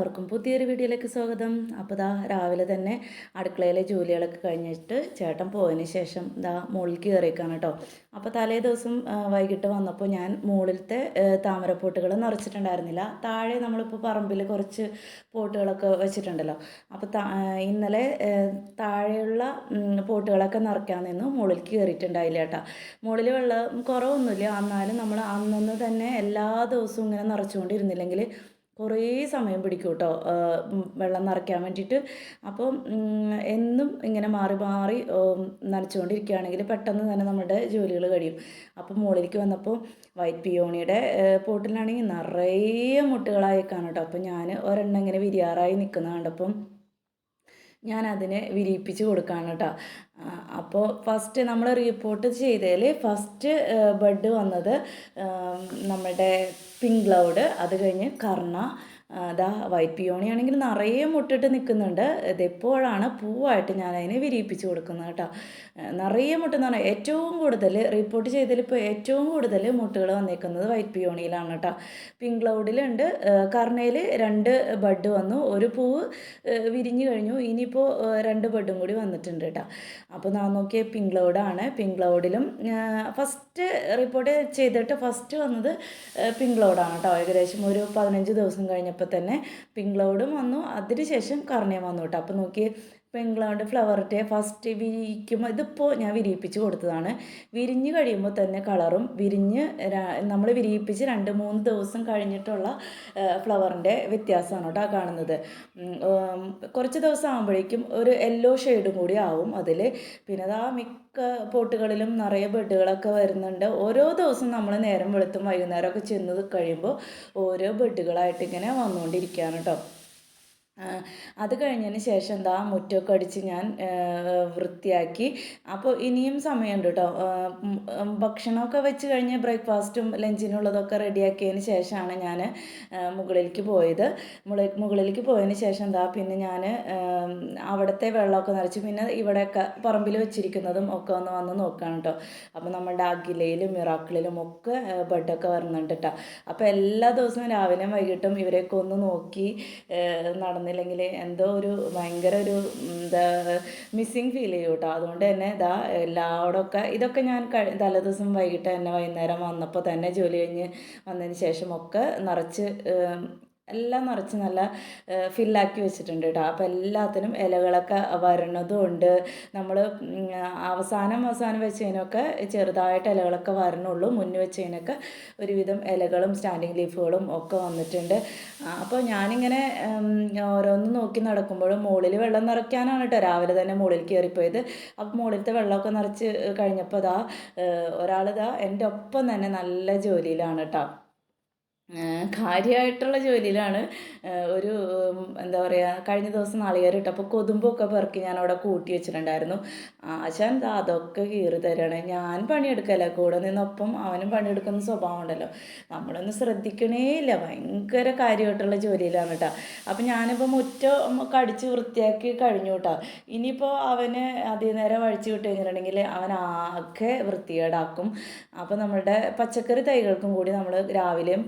എല്ലാവർക്കും പുതിയൊരു വീഡിയോയിലേക്ക് സ്വാഗതം. അപ്പോൾ ദാ രാവിലെ തന്നെ അടുക്കളയിലെ ജോലികളൊക്കെ കഴിഞ്ഞിട്ട് ചേട്ടൻ പോയതിന് ശേഷം ദാ മുകളിൽ കയറിയേക്കാണ് കേട്ടോ. അപ്പോൾ തലേ ദിവസം വൈകിട്ട് വന്നപ്പോൾ ഞാൻ മുകളിലത്തെ താമരപ്പൂട്ടുകൾ നിറച്ചിട്ടുണ്ടായിരുന്നില്ല. താഴെ നമ്മളിപ്പോൾ പറമ്പിൽ കുറച്ച് പോട്ടുകളൊക്കെ വെച്ചിട്ടുണ്ടല്ലോ. അപ്പോൾ ഇന്നലെ താഴെയുള്ള പോട്ടുകളൊക്കെ നിറയ്ക്കാൻ നിന്ന് മുകളിൽ കയറിയിട്ടുണ്ടായില്ല കേട്ടോ. മുകളിൽ വെള്ളം കുറവൊന്നുമില്ല. എന്നാലും നമ്മൾ അന്നന്ന് തന്നെ എല്ലാ ദിവസവും ഇങ്ങനെ നിറച്ചുകൊണ്ടിരുന്നില്ലെങ്കിൽ കുറേ സമയം പിടിക്കും കേട്ടോ വെള്ളം നിറയ്ക്കാൻ വേണ്ടിയിട്ട്. അപ്പം എന്നും ഇങ്ങനെ മാറി മാറി നനച്ചുകൊണ്ടിരിക്കുകയാണെങ്കിൽ പെട്ടെന്ന് തന്നെ നമ്മുടെ ജോലികൾ കഴിയും. അപ്പം മുകളിലേക്ക് വന്നപ്പോൾ വൈറ്റ് പിയോണിയുടെ പോട്ടിലാണെങ്കിൽ നിറയെ മുട്ടുകളായേക്കാണ് കേട്ടോ അപ്പം ഞാൻ ഒരെണ്ണം ഇങ്ങനെ വിരിയാറായി നിൽക്കുന്ന കണ്ടപ്പം ഞാൻ അതിനെ വിരിയിപ്പിച്ച് കൊടുക്കുകയാണ് കേട്ടോ അപ്പോൾ ഫസ്റ്റ് നമ്മൾ റിപ്പോർട്ട് ചെയ്തതിൽ ഫസ്റ്റ് ബഡ് വന്നത് നമ്മുടെ പിങ്ക് ക്ലൗഡ് അത് കഴിഞ്ഞ് കർണ അതാ വൈറ്റ് പിയോണി ആണെങ്കിൽ നിറയെ മുട്ടിട്ട് നിൽക്കുന്നുണ്ട്. ഇതെപ്പോഴാണ് പൂവായിട്ട് ഞാൻ അതിനെ വിരിയിപ്പിച്ച് കൊടുക്കുന്നത് കേട്ടോ. നിറയെ മുട്ടെന്ന് പറഞ്ഞാൽ ഏറ്റവും കൂടുതൽ റിപ്പോർട്ട് ചെയ്തതിൽ ഇപ്പോൾ ഏറ്റവും കൂടുതൽ മുട്ടുകൾ വന്നേക്കുന്നത് വൈറ്റ് പിയോണിയിലാണ് കേട്ടോ പിങ്ക് ക്ലൗഡിലുണ്ട് കർണയിൽ രണ്ട് ബഡ് വന്നു. ഒരു പൂവ് വിരിഞ്ഞു കഴിഞ്ഞു. ഇനിയിപ്പോൾ രണ്ട് ബഡും കൂടി വന്നിട്ടുണ്ട് കേട്ടോ. അപ്പോൾ ഞാൻ നോക്കിയ പിങ്ക് ക്ലൗഡാണ് പിങ്ക് ക്ലൗഡിലും ഫസ്റ്റ് റിപ്പോർട്ട് ചെയ്തിട്ട് ഫസ്റ്റ് വന്നത് പിങ്ക് ക്ലൗഡാണ് കേട്ടോ. ഏകദേശം ഒരു പതിനഞ്ച് ദിവസം കഴിഞ്ഞപ്പോൾ തന്നെ പിങ്ക് ക്ലൗഡും വന്നു. അതിനുശേഷം കർണിയം വന്നു കേട്ടോ. അപ്പോൾ നോക്കി പിങ്ക് ക്ലൗഡ് ഫ്ലവറിന്റെ ഫസ്റ്റ് വിരിക്കുമ്പോൾ ഇതിപ്പോൾ ഞാൻ വിരിയിപ്പിച്ച് കൊടുത്തതാണ്. വിരിഞ്ഞ് കഴിയുമ്പോൾ തന്നെ കളറും വിരിഞ്ഞ് നമ്മൾ വിരിയിപ്പിച്ച് രണ്ട് മൂന്ന് ദിവസം കഴിഞ്ഞിട്ടുള്ള ഫ്ലവറിന്റെ വ്യത്യാസമാണ് കേട്ടോ കാണുന്നത്. കുറച്ച് ദിവസം ആകുമ്പോഴേക്കും ഒരു യെല്ലോ ഷെയ്ഡും കൂടി ആവും അതിൽ പിന്നെ അതാ മിക്ക പോട്ടുകളിലും നിറയെ ബെഡുകളൊക്കെ വരുന്നുണ്ട്. ഓരോ ദിവസം നമ്മൾ നേരം വെളുത്തും വൈകുന്നേരമൊക്കെ ചെന്ന് കഴിയുമ്പോൾ ഓരോ ബെഡുകളായിട്ട് ഇങ്ങനെ വന്നുകൊണ്ടിരിക്കുകയാണ് കേട്ടോ. അത് കഴിഞ്ഞതിന് ശേഷം എന്താ മുറ്റമൊക്കെ അടിച്ച് ഞാൻ വൃത്തിയാക്കി. അപ്പോൾ ഇനിയും സമയമുണ്ട് കേട്ടോ ഭക്ഷണമൊക്കെ വെച്ച് കഴിഞ്ഞ് ബ്രേക്ക്ഫാസ്റ്റും ലഞ്ചിനുള്ളതൊക്കെ റെഡിയാക്കിയതിന് ശേഷമാണ് ഞാൻ മുകളിലേക്ക് പോയത്. മുകളിലേക്ക് പോയതിന് ശേഷം എന്താ പിന്നെ ഞാൻ അവിടുത്തെ വെള്ളമൊക്കെ നിറച്ച് പിന്നെ ഇവിടെയൊക്കെ പറമ്പിൽ വെച്ചിരിക്കുന്നതും ഒക്കെ ഒന്ന് വന്ന് നോക്കുകയാണ് കേട്ടോ അപ്പോൾ നമ്മുടെ അഖിലയിലും മിറാക്കിളിലും ഒക്കെ ബെഡൊക്കെ വരുന്നുണ്ട് കേട്ടോ അപ്പോൾ എല്ലാ ദിവസവും രാവിലെയും വൈകിട്ടും ഇവരെയൊക്കെ ഒന്ന് നോക്കി ഏഹ് നടന്നില്ലെങ്കിൽ എന്തോ ഒരു ഭയങ്കര ഒരു എന്താ മിസ്സിങ് ഫീൽ ചെയ്യും കേട്ടോ. അതുകൊണ്ട് തന്നെ ഇതാ എല്ലായിടമൊക്കെ ഇതൊക്കെ ഞാൻ കഴി തലേദിവസം വൈകിട്ട് തന്നെ വൈകുന്നേരം വന്നപ്പോൾ തന്നെ ജോലി കഴിഞ്ഞ് വന്നതിന് ശേഷം ഒക്കെ നിറച്ച് എല്ലാം നിറച്ച് നല്ല ഫില്ലാക്കി വെച്ചിട്ടുണ്ട് കേട്ടോ. അപ്പോൾ എല്ലാത്തിനും ഇലകളൊക്കെ വരണതും ഉണ്ട് നമ്മൾ അവസാനം അവസാനം വെച്ചതിനൊക്കെ ചെറുതായിട്ട് ഇലകളൊക്കെ വരണുള്ളൂ. മുന്നിൽ വെച്ചതിനൊക്കെ ഒരുവിധം ഇലകളും സ്റ്റാൻഡിങ് ലീഫുകളും ഒക്കെ വന്നിട്ടുണ്ട്. അപ്പോൾ ഞാനിങ്ങനെ ഓരോന്ന് നോക്കി നടക്കുമ്പോഴും മുകളിൽ വെള്ളം നിറയ്ക്കാനാണ് കേട്ടോ രാവിലെ തന്നെ മുകളിൽ കയറിപ്പോയത്. അപ്പോൾ മുകളിലത്തെ വെള്ളമൊക്കെ നിറച്ച് കഴിഞ്ഞപ്പോൾ ഇതാ ഒരാളിതാ എന്റെ ഒപ്പം തന്നെ നല്ല ജോലിയിലാണ് കേട്ടോ. കാര്യമായിട്ടുള്ള ജോലിയിലാണ്. ഒരു എന്താ പറയുക കഴിഞ്ഞ ദിവസം നാളികേരം ഇട്ടപ്പോൾ കൊതുമ്പൊക്കെ പെറുക്കി ഞാൻ അവിടെ കൂട്ടി വെച്ചിട്ടുണ്ടായിരുന്നു. ആശാൻ അതൊക്കെ കീറി തരാണ്. ഞാൻ പണിയെടുക്കല്ല? കൂടെ നിന്നൊപ്പം അവനും പണിയെടുക്കുന്ന സ്വഭാവം ഉണ്ടല്ലോ. നമ്മളൊന്നും ശ്രദ്ധിക്കണേ ഇല്ല. ഭയങ്കര കാര്യമായിട്ടുള്ള ജോലിയിലാണ് കേട്ടോ അപ്പം ഞാനിപ്പോൾ മുറ്റ കടിച്ച് വൃത്തിയാക്കി കഴിഞ്ഞു കേട്ടോ ഇനിയിപ്പോൾ അവന് അധികം നേരം വഴിച്ച് വിട്ട് കഴിഞ്ഞിട്ടുണ്ടെങ്കിൽ അവൻ ആകെ വൃത്തികേടാക്കും. അപ്പോൾ നമ്മുടെ പച്ചക്കറി തൈകൾക്കും കൂടി നമ്മൾ രാവിലെയും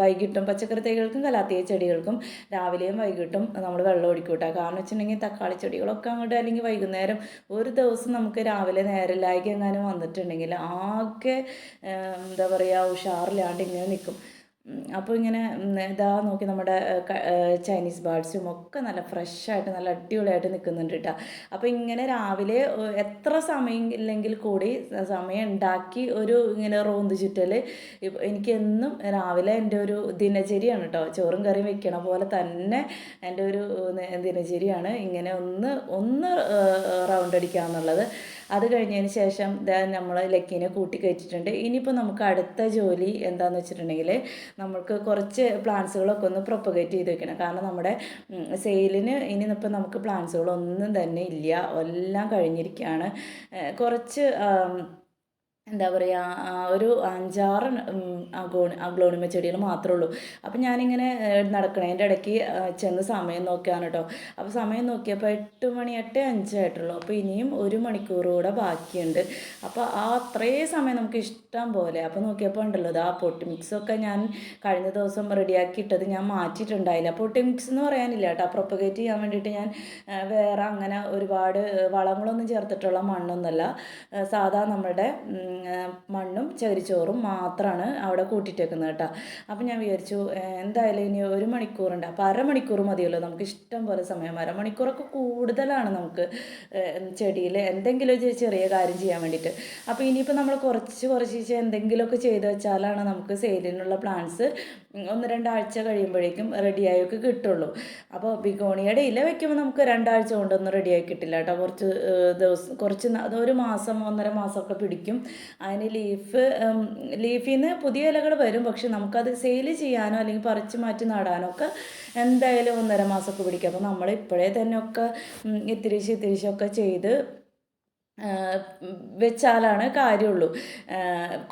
വൈകിട്ടും പച്ചക്കറി തൈകൾക്കും കലാത്തിയ ചെടികൾക്കും രാവിലെയും വൈകിട്ടും നമ്മൾ വെള്ളം ഒഴിക്കും കേട്ടോ. കാരണം വെച്ചിട്ടുണ്ടെങ്കിൽ തക്കാളി ചെടികളൊക്കെ അങ്ങോട്ട് അല്ലെങ്കിൽ വൈകുന്നേരം ഒരു ദിവസം നമുക്ക് രാവിലെ നേരമില്ലായ്ക്ക് എങ്ങാനും വന്നിട്ടുണ്ടെങ്കിൽ ആകെ എന്താ പറയുക ഉഷാറില്ലാണ്ട് ഇങ്ങനെ നിൽക്കും അപ്പോൾ ഇങ്ങനെ ഇതാ നോക്കി നമ്മുടെ ചൈനീസ് ബാർഡ്സും ഒക്കെ നല്ല ഫ്രഷായിട്ട് നല്ല അടിപൊളിയായിട്ട് നിൽക്കുന്നുണ്ട് കേട്ടോ അപ്പോൾ ഇങ്ങനെ രാവിലെ എത്ര സമയം ഇല്ലെങ്കിൽ കൂടി സമയം ഉണ്ടാക്കി ഒരു ഇങ്ങനെ റോന്ത് ചുറ്റൽ എനിക്ക് എന്നും രാവിലെ എന്റെ ഒരു ദിനചര്യയാണ് കേട്ടോ ചോറും കറിയും വെക്കണ പോലെ തന്നെ എന്റെ ഒരു ദിനചര്യയാണ്. ഇങ്ങനെ ഒന്ന് ഒന്ന് റൗണ്ട് അടിക്കുക എന്നുള്ളത് അത് കഴിഞ്ഞതിന് ശേഷം നമ്മൾ ലക്കീനെ കൂട്ടി കയറ്റിയിട്ടുണ്ട്. ഇനിയിപ്പോൾ നമുക്ക് അടുത്ത ജോലി എന്താണെന്ന് വെച്ചിട്ടുണ്ടെങ്കിൽ നമുക്ക് കുറച്ച് പ്ലാന്റ്സുകളൊക്കെ ഒന്ന് പ്രൊപ്പഗേറ്റ് ചെയ്ത് വെക്കണം. കാരണം നമ്മുടെ സെയിലിന് ഇനി ഇപ്പം നമുക്ക് പ്ലാന്റ്സുകളൊന്നും തന്നെ ഇല്ല. എല്ലാം കഴിഞ്ഞിരിക്കുകയാണ് കുറച്ച് എന്താ പറയുക ഒരു അഞ്ചാറ് അഗോണി അഗ്ലോണിമ ചെടികൾ മാത്രമേ ഉള്ളൂ. അപ്പം ഞാനിങ്ങനെ നടക്കണേ. എന്റെ ഇടയ്ക്ക് ചെന്ന് സമയം നോക്കിയാണ് കേട്ടോ അപ്പോൾ സമയം നോക്കിയപ്പോൾ എട്ട് മണി എട്ട് അഞ്ചായിട്ടുള്ളൂ അപ്പോൾ ഇനിയും ഒരു മണിക്കൂർ കൂടെ ബാക്കിയുണ്ട്. അപ്പോൾ ആ അത്രയും സമയം നമുക്ക് ഇഷ്ടം പോലെ. അപ്പോൾ നോക്കിയപ്പോൾ ഉണ്ടല്ലോ ആ പൊട്ടി മിക്സൊക്കെ ഞാൻ കഴിഞ്ഞ ദിവസം റെഡിയാക്കി ഇട്ടത് ഞാൻ മാറ്റിയിട്ടുണ്ടായില്ല. പൊട്ടി മിക്സ് എന്ന് പറയാനില്ല കേട്ടോ പ്രൊപ്പഗേറ്റ് ചെയ്യാൻ വേണ്ടിയിട്ട് ഞാൻ വേറെ അങ്ങനെ ഒരുപാട് വളങ്ങളൊന്നും ചേർത്തിട്ടുള്ള മണ്ണൊന്നുമല്ല. സാധാ ആ, മണ്ണും ചകിരിച്ചോറും മാത്രമാണ് അവിടെ കൂട്ടിയിട്ടേക്കുന്നത് കേട്ടോ. അപ്പം ഞാൻ വിചാരിച്ചു എന്തായാലും ഇനി ഒരു മണിക്കൂറുണ്ട്. അപ്പോൾ അരമണിക്കൂർ മതിയല്ലോ. നമുക്ക് ഇഷ്ടം പോലെ സമയം. അരമണിക്കൂറൊക്കെ കൂടുതലാണ് നമുക്ക് ചെടിയിൽ എന്തെങ്കിലും ഒരു ചെറിയ കാര്യം ചെയ്യാൻ വേണ്ടിയിട്ട്. അപ്പോൾ ഇനിയിപ്പോൾ നമ്മൾ കുറച്ച് കുറച്ച് എന്തെങ്കിലുമൊക്കെ ചെയ്ത് വെച്ചാലാണ് നമുക്ക് സെയിലിനുള്ള പ്ലാന്റ്സ് ഒന്ന് രണ്ടാഴ്ച കഴിയുമ്പോഴേക്കും റെഡിയായൊക്കെ കിട്ടുള്ളൂ. അപ്പോൾ ബിഗോണിയുടെ ഇല വെക്കുമ്പോൾ നമുക്ക് രണ്ടാഴ്ച കൊണ്ടൊന്നും റെഡിയായി കിട്ടില്ല കേട്ടോ. കുറച്ച് ദിവസം കുറച്ച് ഒരു മാസം ഒന്നര മാസമൊക്കെ പിടിക്കും. അതിന് ലീഫ് ലീഫിൽ നിന്ന് പുതിയ ഇലകൾ വരും. പക്ഷെ നമുക്കത് സെയിൽ ചെയ്യാനോ അല്ലെങ്കിൽ പറിച്ച് മാറ്റി നടാനോ ഒക്കെ എന്തായാലും ഒന്നര മാസമൊക്കെ പിടിക്കും. അപ്പോൾ നമ്മൾ ഇപ്പോഴേ തന്നെ ഒക്കെ ഇത്തിരിശ് ഒക്കെ ചെയ്ത് വെച്ചാലാണ് കാര്യമുള്ളൂ.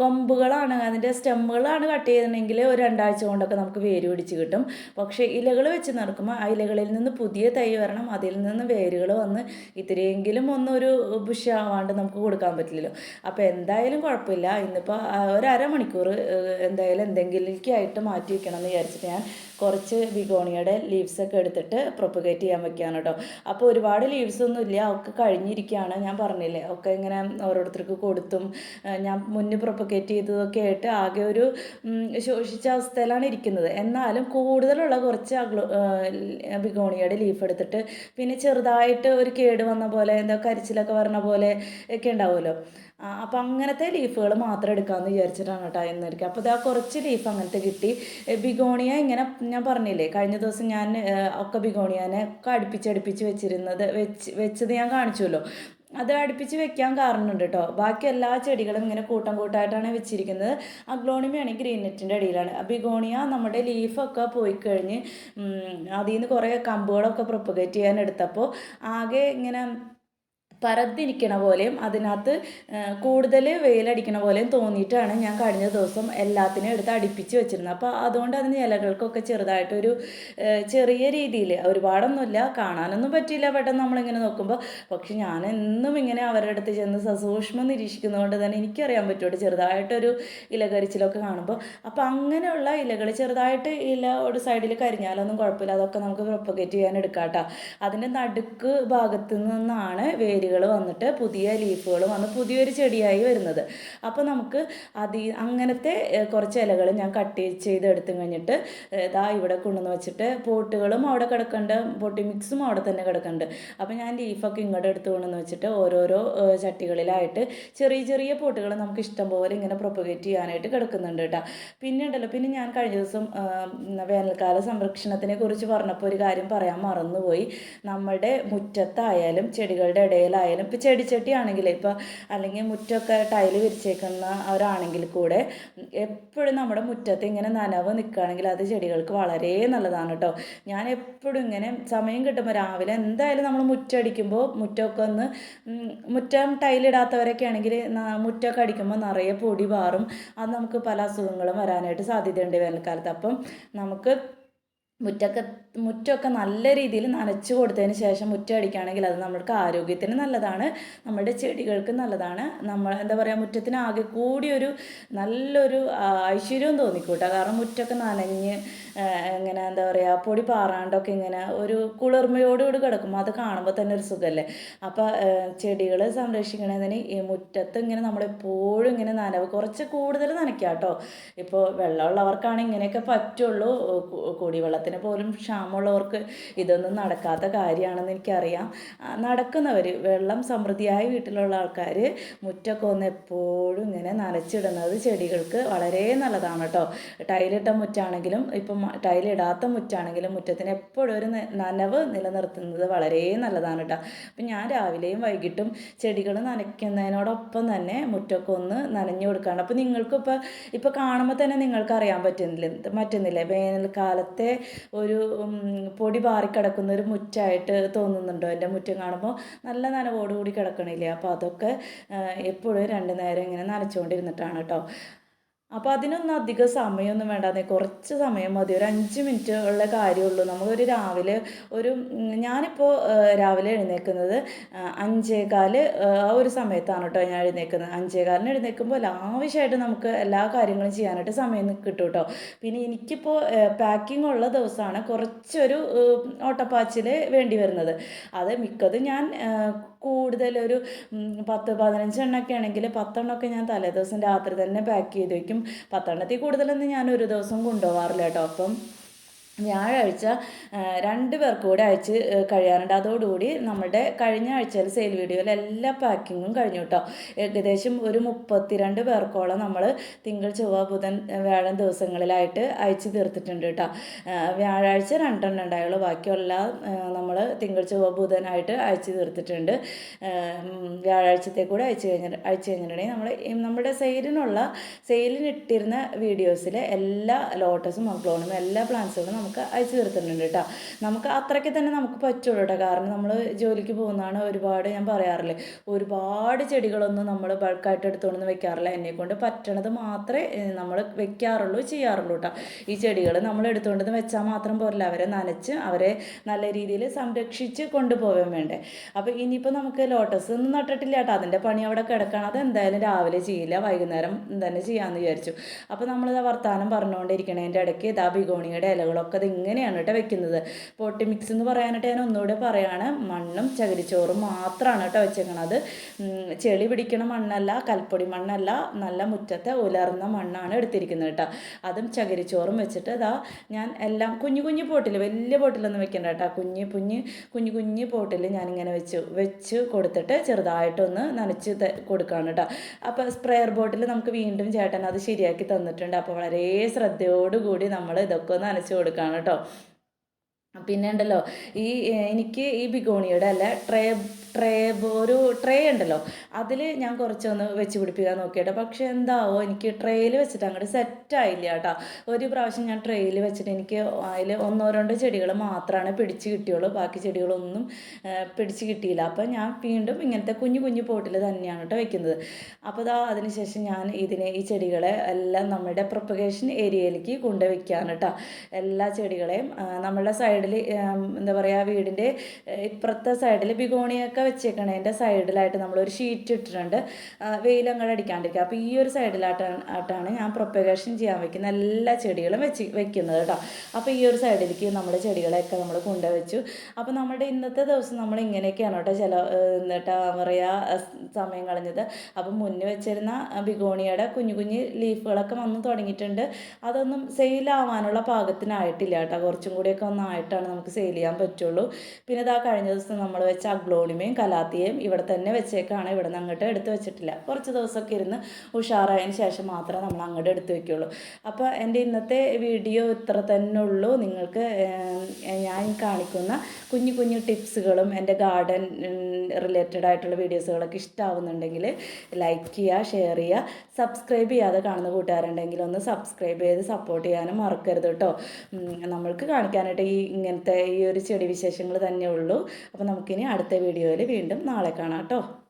കൊമ്പുകളാണ് അതിന്റെ സ്റ്റെമ്മുകളാണ് കട്ട് ചെയ്തിട്ടുണ്ടെങ്കിൽ ഒരു രണ്ടാഴ്ച കൊണ്ടൊക്കെ നമുക്ക് വേര് പിടിച്ച് കിട്ടും. പക്ഷേ ഇലകൾ വെച്ച് നടക്കുമ്പോൾ ആ ഇലകളിൽ നിന്ന് പുതിയ തൈ വരണം അതിൽ നിന്ന് വേരുകൾ വന്ന് ഇത്തിരിയെങ്കിലും ഒന്നൊരു ബുഷാവാണ്ട് നമുക്ക് കൊടുക്കാൻ പറ്റില്ലല്ലോ. അപ്പോൾ എന്തായാലും കുഴപ്പമില്ല. ഇന്നിപ്പോൾ ഒരു അരമണിക്കൂർ എന്തായാലും എന്തെങ്കിലേക്കായിട്ട് മാറ്റി വയ്ക്കണം എന്ന് വിചാരിച്ചിട്ട് ഞാൻ കുറച്ച് ബിഗോണിയുടെ ലീവ്സ് ഒക്കെ എടുത്തിട്ട് പ്രൊപ്പഗേറ്റ് ചെയ്യാൻ വെക്കുകയാണ് കേട്ടോ. അപ്പോൾ ഒരുപാട് ലീവ്സ് ഒന്നും ഇല്ല ഒക്കെ കഴിഞ്ഞിരിക്കുകയാണ്. ഞാൻ പറഞ്ഞില്ലേ ഒക്കെ ഇങ്ങനെ ഓരോരുത്തർക്ക് കൊടുത്തും ഞാൻ മുന്നേ പ്രൊപ്പഗേറ്റ് ചെയ്തതൊക്കെ ആയിട്ട് ആകെ ഒരു ശോഷിച്ച അവസ്ഥയിലാണ് ഇരിക്കുന്നത്. എന്നാലും കൂടുതലുള്ള കുറച്ച് അഗ്ലോ ബിഗോണിയുടെ ലീഫ് എടുത്തിട്ട് പിന്നെ ചെറുതായിട്ട് ഒരു കേട് വന്ന പോലെ എന്താ കരിച്ചിലൊക്കെ വരണ പോലെ ഒക്കെ ഉണ്ടാവുമല്ലോ. അപ്പോൾ അപ്പം അങ്ങനത്തെ ലീഫുകൾ മാത്രം എടുക്കാമെന്ന് വിചാരിച്ചിട്ടാണ് കേട്ടോ ഇന്നിരിക്കുക അപ്പോൾ ഇതാ കുറച്ച് ലീഫ് അങ്ങനത്തെ കിട്ടി. ബിഗോണിയ ഇങ്ങനെ ഞാൻ പറഞ്ഞില്ലേ കഴിഞ്ഞ ദിവസം ഞാൻ ഒക്കെ ബിഗോണിയനെ ഒക്കെ അടുപ്പിച്ച് അടുപ്പിച്ച് വെച്ചിരുന്നത് വെച്ച് വെച്ചത് ഞാൻ കാണിച്ചുവല്ലോ. അത് അടുപ്പിച്ച് വെക്കാൻ കാരണമുണ്ട് കേട്ടോ ബാക്കി എല്ലാ ചെടികളും ഇങ്ങനെ കൂട്ടം കൂട്ടായിട്ടാണ് വെച്ചിരിക്കുന്നത് അഗ്ലോണിമയാണ് ഗ്രീൻ നെറ്റിന്റെ അടിയിലാണ്. ബിഗോണിയ നമ്മുടെ ലീഫൊക്കെ പോയി കഴിഞ്ഞ് അതിൽ നിന്ന് കുറേ കമ്പുകളൊക്കെ പ്രൊപ്പഗേറ്റ് ചെയ്യാൻ എടുത്തപ്പോൾ ആകെ ഇങ്ങനെ പരന്നിരിക്കണ പോലെയും അതിനകത്ത് കൂടുതൽ വെയിലടിക്കണ പോലെയും തോന്നിയിട്ടാണ് ഞാൻ കഴിഞ്ഞ ദിവസം എല്ലാത്തിനും എടുത്ത് അടുപ്പിച്ച് വെച്ചിരുന്നത്. അപ്പോൾ അതുകൊണ്ട് അതിന് ഇലകൾക്കൊക്കെ ചെറുതായിട്ടൊരു ചെറിയ രീതിയിൽ ഒരുപാടൊന്നുമില്ല കാണാനൊന്നും പറ്റിയില്ല പെട്ടെന്ന് നമ്മളിങ്ങനെ നോക്കുമ്പോൾ പക്ഷെ ഞാൻ എന്നും ഇങ്ങനെ അവരുടെ അടുത്ത് ചെന്ന് സസൂക്ഷ്മം നിരീക്ഷിക്കുന്നതുകൊണ്ട് തന്നെ എനിക്കറിയാൻ പറ്റുമോ ചെറുതായിട്ടൊരു ഇലകരിച്ചിലൊക്കെ കാണുമ്പോൾ അപ്പോൾ അങ്ങനെയുള്ള ഇലകൾ ചെറുതായിട്ട് ഇല ഒരു സൈഡിൽ കരിഞ്ഞാലൊന്നും കുഴപ്പമില്ല. അതൊക്കെ നമുക്ക് പ്രൊപ്പഗേറ്റ് ചെയ്യാൻ എടുക്കാം കേട്ടോ അതിന്റെ നടുക്ക് ഭാഗത്ത് നിന്നാണ് വേരുകൾ വന്നിട്ട് പുതിയ ലീഫുകൾ വന്ന് പുതിയൊരു ചെടിയായി വരുന്നത്. അപ്പോൾ നമുക്ക് അതി അങ്ങനത്തെ കുറച്ച് ഇലകൾ ഞാൻ കട്ട് ചെയ്ത് എടുത്തു കഴിഞ്ഞിട്ട് ഇതാ ഇവിടെ കൊണ്ടുവന്ന് വെച്ചിട്ട് പോട്ടുകളും അവിടെ കിടക്കുന്നുണ്ട് പോട്ടി മിക്സും അവിടെ തന്നെ കിടക്കുന്നുണ്ട് അപ്പോൾ ഞാൻ ലീഫൊക്കെ ഇങ്ങോട്ട് എടുത്ത് കൊണ്ടുവന്ന് വെച്ചിട്ട് ഓരോരോ ചട്ടികളിലായിട്ട് ചെറിയ ചെറിയ പോട്ടുകൾ നമുക്ക് ഇഷ്ടം പോലെ ഇങ്ങനെ പ്രൊപ്പഗേറ്റ് ചെയ്യാനായിട്ട് കിടക്കുന്നുണ്ട് കേട്ടോ. പിന്നെ ഉണ്ടല്ലോ പിന്നെ ഞാൻ കഴിഞ്ഞ ദിവസം വേനൽക്കാല സംരക്ഷണത്തിനെ കുറിച്ച് പറഞ്ഞപ്പോൾ ഒരു കാര്യം പറയാൻ മറന്നുപോയി. നമ്മുടെ മുറ്റത്തായാലും ചെടികളുടെ ഇടയിലായാലും ഇപ്പോൾ ചെടിച്ചട്ടി ആണെങ്കിൽ ഇപ്പോൾ അല്ലെങ്കിൽ മുറ്റമൊക്കെ ടൈൽ വിരിച്ചേക്കുന്ന അവരാണെങ്കിൽ കൂടെ എപ്പോഴും നമ്മുടെ മുറ്റത്ത് ഇങ്ങനെ നനവ് നിൽക്കുകയാണെങ്കിൽ അത് ചെടികൾക്ക് വളരെ നല്ലതാണ് കേട്ടോ ഞാൻ എപ്പോഴും ഇങ്ങനെ സമയം കിട്ടുമ്പോൾ രാവിലെ എന്തായാലും നമ്മൾ മുറ്റടിക്കുമ്പോൾ മുറ്റമൊക്കെ ഒന്ന് മുറ്റം ടൈലിടാത്തവരൊക്കെ ആണെങ്കിൽ മുറ്റമൊക്കെ അടിക്കുമ്പോൾ നിറയെ പൊടി പാറും. അത് നമുക്ക് പല അസുഖങ്ങളും വരാനായിട്ട് സാധ്യതയുണ്ട് വേനൽക്കാലത്ത്. അപ്പം നമുക്ക് മുറ്റൊക്കെ മുറ്റമൊക്കെ നല്ല രീതിയിൽ നനച്ച് കൊടുത്തതിന് ശേഷം മുറ്റം അടിക്കുകയാണെങ്കിൽ അത് നമ്മൾക്ക് ആരോഗ്യത്തിന് നല്ലതാണ്. നമ്മുടെ ചെടികൾക്ക് നല്ലതാണ്. നമ്മൾ എന്താ പറയുക മുറ്റത്തിന് ആകെ കൂടി ഒരു നല്ലൊരു ഐശ്വര്യവും തോന്നിക്കൂട്ടോ. കാരണം മുറ്റമൊക്കെ നനഞ്ഞ് ഇങ്ങനെ എന്താ പറയുക പൊടി പാറാണ്ടൊക്കെ ഇങ്ങനെ ഒരു കുളിർമയോടുകൂടി കിടക്കും അത് കാണുമ്പോൾ തന്നെ ഒരു സുഖമല്ലേ? അപ്പോൾ ചെടികൾ സംരക്ഷിക്കണതിന് ഈ മുറ്റത്ത് ഇങ്ങനെ നമ്മളെപ്പോഴും ഇങ്ങനെ നനവ് കുറച്ച് കൂടുതൽ നനയ്ക്കാം കേട്ടോ. ഇപ്പോൾ വെള്ളമുള്ളവർക്കാണ് ഇങ്ങനെയൊക്കെ പറ്റുള്ളൂ. കു- കുടിവെള്ളത്തിന് പോലും ക്ഷാമമുള്ളവർക്ക് ഇതൊന്നും നടക്കാത്ത കാര്യമാണെന്ന് എനിക്കറിയാം. നടക്കുന്നവർ വെള്ളം സമൃദ്ധിയായ വീട്ടിലുള്ള ആൾക്കാർ മുറ്റൊക്കെ ഒന്ന് എപ്പോഴും ഇങ്ങനെ നനച്ചിടുന്നത് ചെടികൾക്ക് വളരെ നല്ലതാണ് കേട്ടോ ടൈലിട്ട മുറ്റാണെങ്കിലും ഇപ്പം ടൈലിടാത്ത മുറ്റാണെങ്കിലും മുറ്റത്തിന് എപ്പോഴും ഒരു നനവ് നിലനിർത്തുന്നത് വളരെ നല്ലതാണ് കേട്ടോ അപ്പം ഞാൻ രാവിലെയും വൈകിട്ടും ചെടികൾ നനയ്ക്കുന്നതിനോടൊപ്പം തന്നെ മുറ്റമൊക്കെ ഒന്ന് നനഞ്ഞു കൊടുക്കുകയാണ് അപ്പോൾ നിങ്ങൾക്കിപ്പോൾ ഇപ്പോൾ കാണുമ്പോൾ തന്നെ നിങ്ങൾക്ക് അറിയാൻ പറ്റുന്നില്ല പറ്റുന്നില്ലേ വേനൽക്കാലത്തെ ഒരു പൊടി പാറിക്കിടക്കുന്ന ഒരു മുറ്റായിട്ട് തോന്നുന്നുണ്ടോ എന്റെ മുറ്റം കാണുമ്പോൾ? നല്ല നനവോടുകൂടി കിടക്കണില്ലേ? അപ്പോൾ അതൊക്കെ എപ്പോഴും രണ്ട് നേരം ഇങ്ങനെ നനച്ചുകൊണ്ടിരുന്നിട്ടാണ് കേട്ടോ. അപ്പോൾ അതിനൊന്നും അധികം സമയമൊന്നും വേണ്ടാതെ കുറച്ച് സമയം മതി. ഒരു അഞ്ച് മിനിറ്റ് ഉള്ള കാര്യമുള്ളൂ. നമ്മളൊരു രാവിലെ ഒരു ഞാനിപ്പോൾ രാവിലെ എഴുന്നേൽക്കുന്നത് അഞ്ചേകാൽ ആ, ഒരു സമയത്താണ് കേട്ടോ ഞാൻ എഴുന്നേൽക്കുന്നത് അഞ്ചേകാലിന് എഴുന്നേൽക്കുമ്പോൾ ആവശ്യമായിട്ട് നമുക്ക് എല്ലാ കാര്യങ്ങളും ചെയ്യാനായിട്ട് സമയം കിട്ടും കേട്ടോ പിന്നെ എനിക്കിപ്പോൾ പാക്കിംഗ് ഉള്ള ദിവസമാണ് കുറച്ചൊരു ഓട്ടപ്പാച്ചിൽ വേണ്ടി വരുന്നത്. അത് മിക്കതും ഞാൻ കൂടുതലൊരു പത്ത് പതിനഞ്ചെണ്ണമൊക്കെ ആണെങ്കിൽ പത്തെണ്ണമൊക്കെ ഞാൻ തലേദിവസം രാത്രി തന്നെ പാക്ക് ചെയ്ത് വെക്കും. പത്തെണ്ണത്തിൽ കൂടുതലൊന്നും ഞാൻ ഒരു ദിവസം കൊണ്ടുപോകാറില്ല കേട്ടോ. അപ്പം വ്യാഴാഴ്ച രണ്ട് പേർക്ക് കൂടെ അയച്ച് കഴിയാറുണ്ട്. അതോടുകൂടി നമ്മുടെ കഴിഞ്ഞ ആഴ്ചയിൽ സെയിൽ വീഡിയോയിൽ എല്ലാ പാക്കിങ്ങും കഴിഞ്ഞു കേട്ടോ ഏകദേശം ഒരു മുപ്പത്തിരണ്ട് പേർക്കോളം നമ്മൾ തിങ്കൾ ചൊവ്വ ബുധൻ വ്യാഴം ദിവസങ്ങളിലായിട്ട് അയച്ച് തീർത്തിട്ടുണ്ട് കേട്ടോ വ്യാഴാഴ്ച രണ്ടെണ്ണം ഉണ്ടായുള്ളൂ. ബാക്കിയെല്ലാം നമ്മൾ തിങ്കൾ ചൊവ്വ ബുധനായിട്ട് അയച്ച് തീർത്തിട്ടുണ്ട്. വ്യാഴാഴ്ചത്തെ കൂടെ അയച്ചു കഴിഞ്ഞിട്ട് അയച്ചു കഴിഞ്ഞിട്ടുണ്ടെങ്കിൽ നമ്മൾ നമ്മുടെ സെയിലിനുള്ള സെയിലിനിട്ടിരുന്ന വീഡിയോസിലെ എല്ലാ ലോട്ടസും മക്ലോണും എല്ലാ പ്ലാന്റ്സുകളും നമുക്ക് അയച്ചു തീർത്തിട്ടുണ്ട് കേട്ടോ. നമുക്ക് അത്രയ്ക്ക് തന്നെ നമുക്ക് പറ്റുള്ളൂ കേട്ടോ. കാരണം നമ്മൾ ജോലിക്ക് പോകുന്നതാണ് ഒരുപാട് ഞാൻ പറയാറില്ലേ ഒരുപാട് ചെടികളൊന്നും നമ്മൾ ബൾക്കായിട്ട് എടുത്തുകൊണ്ടൊന്നും വെക്കാറില്ല. എന്നെ കൊണ്ട് പറ്റണത് മാത്രമേ നമ്മൾ വെക്കാറുള്ളൂ ചെയ്യാറുള്ളൂ കേട്ടോ. ഈ ചെടികൾ നമ്മൾ എടുത്തുകൊണ്ടെന്ന് വെച്ചാൽ മാത്രം പോരല്ല അവരെ നനച്ച് അവരെ നല്ല രീതിയിൽ സംരക്ഷിച്ച് കൊണ്ടുപോകാൻ വേണ്ടേ. അപ്പോൾ ഇനിയിപ്പോൾ നമുക്ക് ലോട്ടസ് ഒന്നും നട്ടിട്ടില്ല കേട്ടോ. അതിന്റെ പണി അവിടെ കിടക്കണം. അത് എന്തായാലും രാവിലെ ചെയ്യില്ല വൈകുന്നേരം തന്നെ ചെയ്യാമെന്ന് വിചാരിച്ചു. അപ്പോൾ നമ്മളിത് വർത്തമാനം പറഞ്ഞുകൊണ്ടിരിക്കണതിന്റെ ഇടയ്ക്ക് ഇതാ ബിഗോണിയുടെ ഇലകളൊക്കെ അത് ഇങ്ങനെയാണ് കേട്ടോ വെക്കുന്നത്? പോട്ടി മിക്സ് എന്ന് പറയാനായിട്ട് ഞാൻ ഒന്നുകൂടെ പറയാണ്. മണ്ണും ചകിരിച്ചോറും മാത്രമാണ് കേട്ടോ വെച്ചേക്കണത്. ചെളി പിടിക്കണ മണ്ണല്ല കൽപ്പൊടി മണ്ണല്ല നല്ല മുറ്റത്തെ ഉലർന്ന മണ്ണാണ് എടുത്തിരിക്കുന്നത് കേട്ടോ. അതും ചകിരിച്ചോറും വെച്ചിട്ട് അതാ ഞാൻ എല്ലാം കുഞ്ഞു കുഞ്ഞു പോട്ടിൽ വലിയ പോട്ടിലൊന്നും വെക്കണ്ട കേട്ടോ. കുഞ്ഞ് കുഞ്ഞ് കുഞ്ഞു കുഞ്ഞു പോട്ടിൽ ഞാനിങ്ങനെ വെച്ചു വെച്ച് കൊടുത്തിട്ട് ചെറുതായിട്ടൊന്ന് നനച്ച് കൊടുക്കുകയാണ് കേട്ടോ. അപ്പോൾ സ്പ്രെയർ ബോട്ടിൽ നമുക്ക് വീണ്ടും ചേട്ടൻ അത് ശരിയാക്കി തന്നിട്ടുണ്ട്. അപ്പോൾ വളരെ ശ്രദ്ധയോടുകൂടി നമ്മൾ ഇതൊക്കെ ഒന്ന് നനച്ച് കൊടുക്കുകയാണ് കേട്ടോ പിന്നെ ഉണ്ടല്ലോ ഈ എനിക്ക് ഈ ബിഗോണിയുടെ അല്ല ട്രേ ട്രേ ഒരു ട്രേ ഉണ്ടല്ലോ. അതിൽ ഞാൻ കുറച്ചൊന്ന് വെച്ച് പിടിപ്പിക്കാൻ നോക്കിയിട്ട്. പക്ഷേ എന്താവോ എനിക്ക് ട്രേയിൽ വെച്ചിട്ട് അങ്ങോട്ട് സെറ്റായില്ല കേട്ടോ. ഒരു പ്രാവശ്യം ഞാൻ ട്രേയിൽ വെച്ചിട്ട് എനിക്ക് അതിൽ ഒന്നോ രണ്ടോ ചെടികൾ മാത്രമാണ് പിടിച്ച് കിട്ടിയുള്ളൂ. ബാക്കി ചെടികളൊന്നും പിടിച്ച് കിട്ടിയില്ല. അപ്പോൾ ഞാൻ വീണ്ടും ഇങ്ങനത്തെ കുഞ്ഞു കുഞ്ഞു പോട്ടിൽ തന്നെയാണ് കേട്ടോ വെക്കുന്നത്. അപ്പോൾ ദാ അതിനുശേഷം ഞാൻ ഇതിനെ ഈ ചെടികളെ എല്ലാം നമ്മുടെ പ്രൊപ്പഗേഷൻ ഏരിയയിലേക്ക് കൊണ്ടുവയ്ക്കാണ് കേട്ടോ. എല്ലാ ചെടികളെയും നമ്മളുടെ സൈഡിൽ എന്താ പറയുക വീടിന്റെ ഇപ്പുറത്തെ സൈഡിൽ ബിഗോണിയൊക്കെ വെച്ചേക്കണതിന്റെ സൈഡിലായിട്ട് നമ്മളൊരു ഷീറ്റ് ഇട്ടിട്ടുണ്ട്. വെയിലങ്ങോട്ട് അടിക്കാണ്ടിരിക്കുക. അപ്പോൾ ഈ ഒരു സൈഡിലായിട്ടാണ് ഞാൻ പ്രൊപ്പഗേഷൻ ചെയ്യാൻ വെക്കുന്ന എല്ലാ ചെടികളും വെച്ച് വെക്കുന്നത് കേട്ടോ. അപ്പോൾ ഈ ഒരു സൈഡിലേക്ക് നമ്മുടെ ചെടികളെയൊക്കെ നമ്മൾ കൊണ്ടുവച്ചു. അപ്പോൾ നമ്മുടെ ഇന്നത്തെ ദിവസം നമ്മൾ ഇങ്ങനെയൊക്കെയാണ് കേട്ടോ ചില എന്നിട്ടാ പറയുക സമയം കളഞ്ഞത്. അപ്പോൾ മുന്നേ വെച്ചിരുന്ന ബിഗോണിയുടെ കുഞ്ഞു കുഞ്ഞു ലീഫുകളൊക്കെ വന്ന് തുടങ്ങിയിട്ടുണ്ട്. അതൊന്നും സെയിലാവാനുള്ള പാകത്തിനായിട്ടില്ല കേട്ടോ. കുറച്ചും കൂടിയൊക്കെ ഒന്നായിട്ടാണ് നമുക്ക് സെയിൽ ചെയ്യാൻ പറ്റുള്ളൂ. പിന്നെ ഇതാ കഴിഞ്ഞ ദിവസം നമ്മൾ വെച്ച അഗ്ലോണിമയും കലാത്തിയയും ഇവിടെ തന്നെ വെച്ചേക്കാണ്. ഇവിടെ നിന്ന് അങ്ങോട്ട് എടുത്ത് വെച്ചിട്ടില്ല. കുറച്ച് ദിവസമൊക്കെ ഇരുന്ന് ഉഷാറായതിന് ശേഷം മാത്രമേ നമ്മൾ അങ്ങോട്ട് എടുത്ത് വെക്കുകയുള്ളൂ അപ്പോൾ എന്റെ ഇന്നത്തെ വീഡിയോ ഇത്ര തന്നെ ഉള്ളൂ. നിങ്ങൾക്ക് ഞാൻ കാണിക്കുന്ന കുഞ്ഞു കുഞ്ഞു ടിപ്സുകളും എന്റെ ഗാർഡൻ റിലേറ്റഡ് ആയിട്ടുള്ള വീഡിയോസുകളൊക്കെ ഇഷ്ടമാവുന്നുണ്ടെങ്കിൽ ലൈക്ക് ചെയ്യുക ഷെയർ ചെയ്യുക. സബ്സ്ക്രൈബ് ചെയ്യാതെ കാണുന്ന കൂട്ടുകാരുണ്ടെങ്കിൽ ഒന്ന് സബ്സ്ക്രൈബ് ചെയ്ത് സപ്പോർട്ട് ചെയ്യാനും മറക്കരുത് കേട്ടോ. നമ്മൾക്ക് കാണിക്കാനായിട്ട് ഈ ഇങ്ങനത്തെ ഈ ഒരു ചെടി വിശേഷങ്ങൾ തന്നെ ഉള്ളൂ. അപ്പോൾ നമുക്കിനി അടുത്ത വീഡിയോയിൽ വീണ്ടും നാളെ കാണാം കേട്ടോ.